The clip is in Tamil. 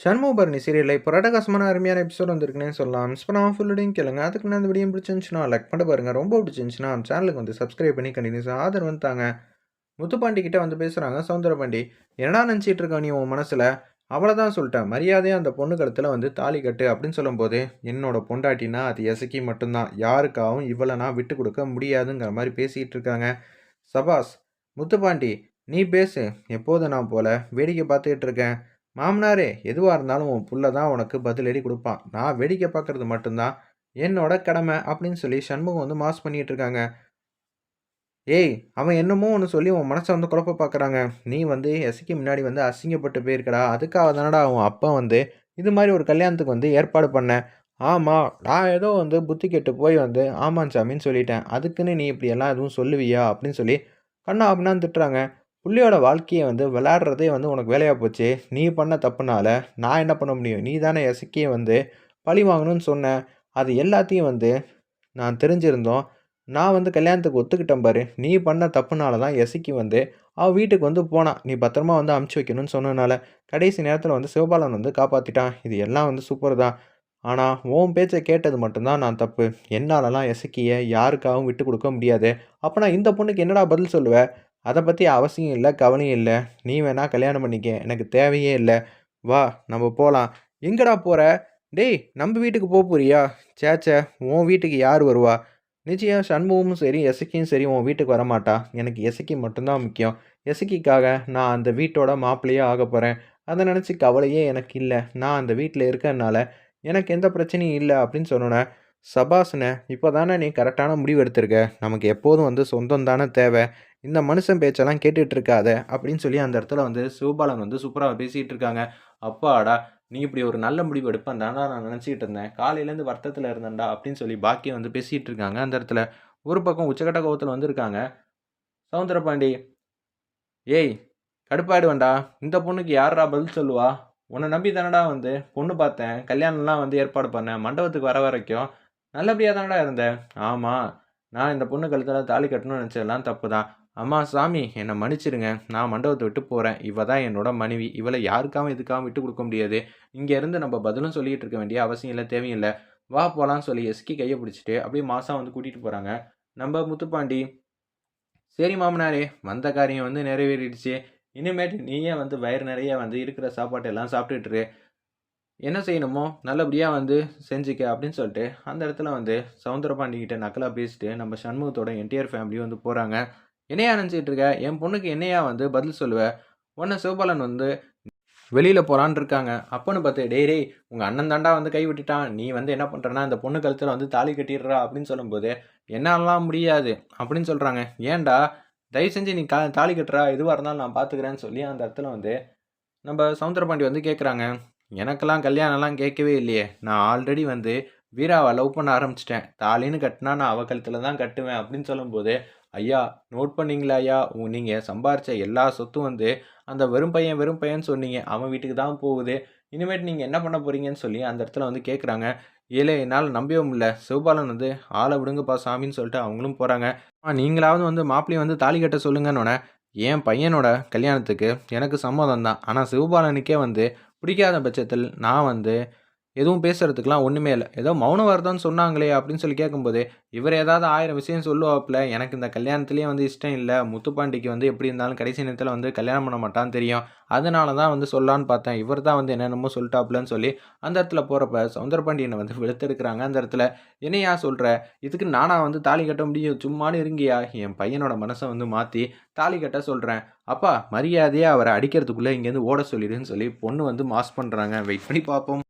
சண்முகபரணி சீரியலில் இப்போ ரடகாசமான அருமையான எபிசோட் வந்திருக்குன்னே சொல்லலாம். மிஸ் பண்ணாமல் ஃபுல்லோடையும் கேளுங்க. அதுக்கு நான் இந்த வீடியோ பிடிச்சிருந்துச்சுன்னா லைக் பண்ண பாருங்கள் ரொம்ப பிடிச்சிருந்துச்சுன்னா சேனலுக்கு வந்து சப்ஸ்கிரைப் பண்ணி கண்டினியூஸாக ஆதரவு வந்தாங்க முத்துப்பாண்டி கிட்டே வந்து பேசுகிறாங்க சவுந்தரபாண்டி என்னடா நினச்சிட்டு இருக்க நீ உன் மனசில்? அவ்வளோதான் சொல்லிட்டேன். மரியாதையாக அந்த பொண்ணு கழுத்தில் வந்து தாலி கட்டு அப்படின்னு சொல்லும்போது என்னோட பொண்டாட்டினா அது எசக்கி மட்டும்தான். யாருக்காகவும் இவ்வளோ நான் விட்டு கொடுக்க முடியாதுங்கிற மாதிரி பேசிகிட்டு இருக்காங்க. சபாஸ் முத்துப்பாண்டி நீ பேசு. எப்போதும் நான் போல. வேடிக்கை பார்த்துக்கிட்டு இருக்கேன். மாமனாரே எதுவாக இருந்தாலும் உன் புள்ள தான் உனக்கு பதிலடி கொடுப்பான். நான் வேடிக்கை பார்க்கறது மட்டும்தான். என்னோட கடமை அப்படின்னு சொல்லி சண்முகம் வந்து மாஸ் பண்ணிட்டு இருக்காங்க. ஏய் அவன் என்னமோ ஒன்று சொல்லி உன் மனசை வந்து குழப்ப பார்க்குறாங்க நீ வந்து எசைக்கு முன்னாடி வந்து அசிங்கப்பட்டு போயிருக்கடா. அதுக்காக தானடா அவன் அப்பா வந்து இது மாதிரி ஒரு கல்யாணத்துக்கு வந்து ஏற்பாடு பண்ணேன் ஆமாம் நான் ஏதோ வந்து புத்தி கெட்டு போய் வந்து ஆமாம் சாமின்னு சொல்லிட்டேன். அதுக்குன்னு நீ இப்படியெல்லாம் எதுவும் சொல்லுவியா அப்படின்னு சொல்லி கண்ணா அப்படின்னு திட்டுறாங்க. புள்ளியோட வாழ்க்கையை வந்து விளையாடுறதே வந்து உனக்கு வேலையாக போச்சு. நீ பண்ண தப்புனால நான் என்ன பண்ண முடியும்? நீ தானே எசக்கியை வந்து பழி வாங்கணும்னு சொன்னேன் அது எல்லாத்தையும் வந்து நான் தெரிஞ்சிருந்தோம். நான் வந்து கல்யாணத்துக்கு ஒத்துக்கிட்டேன் பாரு. நீ பண்ண தப்புனால தான் எசக்கி வந்து அவள் வீட்டுக்கு வந்து போனான் நீ பத்திரமா வந்து அமுச்சு வைக்கணும்னு சொன்னனால கடைசி நேரத்தில் வந்து சிவபாலன் வந்து காப்பாற்றிட்டான் இது எல்லாம் வந்து சூப்பர் தான். ஆனால் உன் பேச்சை கேட்டது மட்டும்தான் நான் தப்பு. என்னாலலாம் எசக்கியை யாருக்காகவும் விட்டு கொடுக்க முடியாது. அப்போ நான் இந்த பொண்ணுக்கு என்னடா பதில் சொல்லுவேன் அதை பற்றி அவசியம் இல்லை கவலையும் இல்லை. நீ வேணா கல்யாணம் பண்ணிக்க. எனக்கு தேவையே இல்லை. வா நம்ம போகலாம் எங்கடா போகிற டேய் நம்ம வீட்டுக்கு போக போறியா? சேச்சே உன் வீட்டுக்கு யார் வருவா? நிச்சயம் சண்முகமும் சரி எசக்கியும் சரி உன் வீட்டுக்கு வரமாட்டா. எனக்கு எசக்கி மட்டும்தான் முக்கியம். எசக்கிக்காக நான் அந்த வீட்டோட மாப்பிள்ளையே ஆக போகிறேன் அதை நினச்சி கவலையே எனக்கு இல்லை. நான் அந்த வீட்டில் இருக்கறனால எனக்கு எந்த பிரச்சனையும் இல்லை அப்படின்னு சொன்னோன்னே சபாசனை இப்போ தானே நீ கரெக்டான முடிவு எடுத்திருக்க? நமக்கு எப்போதும் வந்து சொந்தம் தானே தேவை. இந்த மனுஷன் பேச்செல்லாம் கேட்டுட்டு இருக்காத அப்படின்னு சொல்லி அந்த இடத்துல வந்து சிவபாலன் வந்து சூப்பராக பேசிகிட்டு இருக்காங்க. அப்பாடா நீ இப்படி ஒரு நல்ல முடிவு எடுப்பேன் தானே நான் நினச்சிக்கிட்டு இருந்தேன். காலையிலேருந்து வருத்தத்தில் இருந்தேன்டா அப்படின்னு சொல்லி பாக்கியம் வந்து பேசிகிட்டு இருக்காங்க அந்த இடத்துல. ஒரு பக்கம் உச்சக்கட்ட கோவத்தில் வந்திருக்காங்க. சவுந்தரபாண்டி ஏய் கடுப்பாயிடுவேண்டா இந்த பொண்ணுக்கு யாரா பதில் சொல்லுவா? உன்னை நம்பி தானடா வந்து. பொண்ணு பார்த்தேன். கல்யாணம்லாம் வந்து ஏற்பாடு பண்ணேன். மண்டபத்துக்கு வர வரைக்கும் நல்லபடியாக தானடா இருந்தேன் ஆமாம் நான் இந்த பொண்ணு கழுத்தில் தாலி கட்டணும்னு நினச்சதெல்லாம் தப்பு தான் அம்மா சாமி என்னை மன்னிச்சிடுங்க நான் மண்டபத்தை விட்டு போகிறேன் இவ தான் என்னோட மனைவி. இவளை யாருக்காகவும் இதுக்காகவும் விட்டு கொடுக்க முடியாது. இங்கேருந்து நம்ம பதிலும் சொல்லிகிட்டு இருக்க வேண்டிய அவசியம் இல்லை தேவையில்லை. வா போகலான்னு சொல்லி எஸ்கி கையை பிடிச்சிட்டு அப்படியே மாதம் வந்து கூட்டிகிட்டு போகிறாங்க நம்ம முத்துப்பாண்டி. சரி மாமனாரே வந்த காரியம் வந்து நிறைவேறிடுச்சு. இனிமேட்டு நீயே வந்து வயிறு நிறைய வந்து இருக்கிற சாப்பாட்டெல்லாம் சாப்பிட்டுட்டுரு என்ன செய்யணுமோ நல்லபடியாக வந்து செஞ்சுக்க அப்படின்னு சொல்லிட்டு அந்த இடத்துல வந்து சவுந்தரபாண்டிகிட்ட நக்கலாக பேசிட்டு நம்ம சண்முகத்தோட என்டையர் ஃபேமிலி வந்து போகிறாங்க என்னையா நினச்சிட்டு இருக்க? என் பொண்ணுக்கு என்னையா வந்து பதில் சொல்லுவேன் உன்னை சிவபாலன் வந்து வெளியில் போகிறான்னு இருக்காங்க. அப்போன்னு பார்த்து டேய் டேய் உங்கள் அண்ணன் தாண்டா வந்து கை விட்டுட்டான். நீ வந்து என்ன பண்ணுறனா இந்த பொண்ணு கழுத்தில் வந்து தாலி கட்டிடுறா அப்படின்னு சொல்லும்போது என்னாலாம் முடியாது அப்படின்னு சொல்கிறாங்க ஏன்டா? தயவு செஞ்சு நீ கா தாலி கட்டுறா. எதுவாக இருந்தாலும் நான் பார்த்துக்கிறேன்னு சொல்லி அந்த இடத்துல வந்து நம்ம சவுந்தரபாண்டி வந்து கேட்குறாங்க எனக்கெல்லாம் கல்யாணம்லாம் கேட்கவே இல்லையே. நான் ஆல்ரெடி வந்து வீராவை லவ் பண்ண ஆரம்பிச்சிட்டேன். தாலின்னு கட்டினா நான் அவ கழுத்தில் தான் கட்டுவேன் அப்படின்னு சொல்லும்போது ஐயா நோட் பண்ணீங்களா ஐயா? நீங்கள் சம்பாரித்த எல்லா சொத்தும் வந்து அந்த வெறும் பையன் வெறும் பையன் சொன்னீங்க. அவன் வீட்டுக்கு தான் போகுது. இனிமேட்டு நீங்கள் என்ன பண்ண போகிறீங்கன்னு சொல்லி அந்த இடத்துல வந்து கேட்குறாங்க ஏழை என்னால் நம்பவே முடியல. சிவபாலன் வந்து ஆளை விடுங்கப்பா சாமின்னு சொல்லிட்டு அவங்களும் போகிறாங்க நீங்களாவது வந்து மாப்பிள்ளையை வந்து தாலி கட்ட சொல்லுங்கன்னொன்னே என் பையனோட கல்யாணத்துக்கு எனக்கு சம்மதம் தான் ஆனால் சிவபாலனுக்கே வந்து பிடிக்காத பட்சத்தில் நான் வந்து எதுவும் பேசுகிறதுக்குலாம் ஒன்றுமே இல்லை. ஏதோ மௌன வரதான்னு சொன்னாங்களே அப்படின்னு சொல்லி கேட்கும்போது இவர் ஏதாவது ஆயிரம் விஷயம் சொல்லுவாப்புல எனக்கு இந்த கல்யாணத்துலேயே வந்து இஷ்டம் இல்லை முத்துப்பாண்டிக்கு வந்து எப்படி இருந்தாலும் கடைசி நேரத்தில் வந்து கல்யாணம் பண்ண மாட்டான்னு தெரியும். அதனால தான் வந்து சொல்லான்னு பார்த்தேன். இவர் தான் வந்து என்னென்னமோ சொல்லிட்டாப்புலன்னு சொல்லி அந்த இடத்துல போகிறப்ப சவுந்தரபாண்டியனை வந்து வெளுத்தெடுக்கிறாங்க அந்த இடத்துல. என்னையா சொல்கிற இதுக்கு நானாக வந்து தாலி கட்ட முடியும். சும்மானு இருங்கியா என் பையனோட மனசை வந்து மாற்றி தாலி கட்ட சொல்கிறேன் அப்பா மரியாதையாக அவரை அடிக்கிறதுக்குள்ளே இங்கேருந்து ஓட சொல்லிடுன்னு சொல்லி பொண்ணு வந்து மாஸ் பண்ணுறாங்க வெயிட் பண்ணி பார்ப்போம்.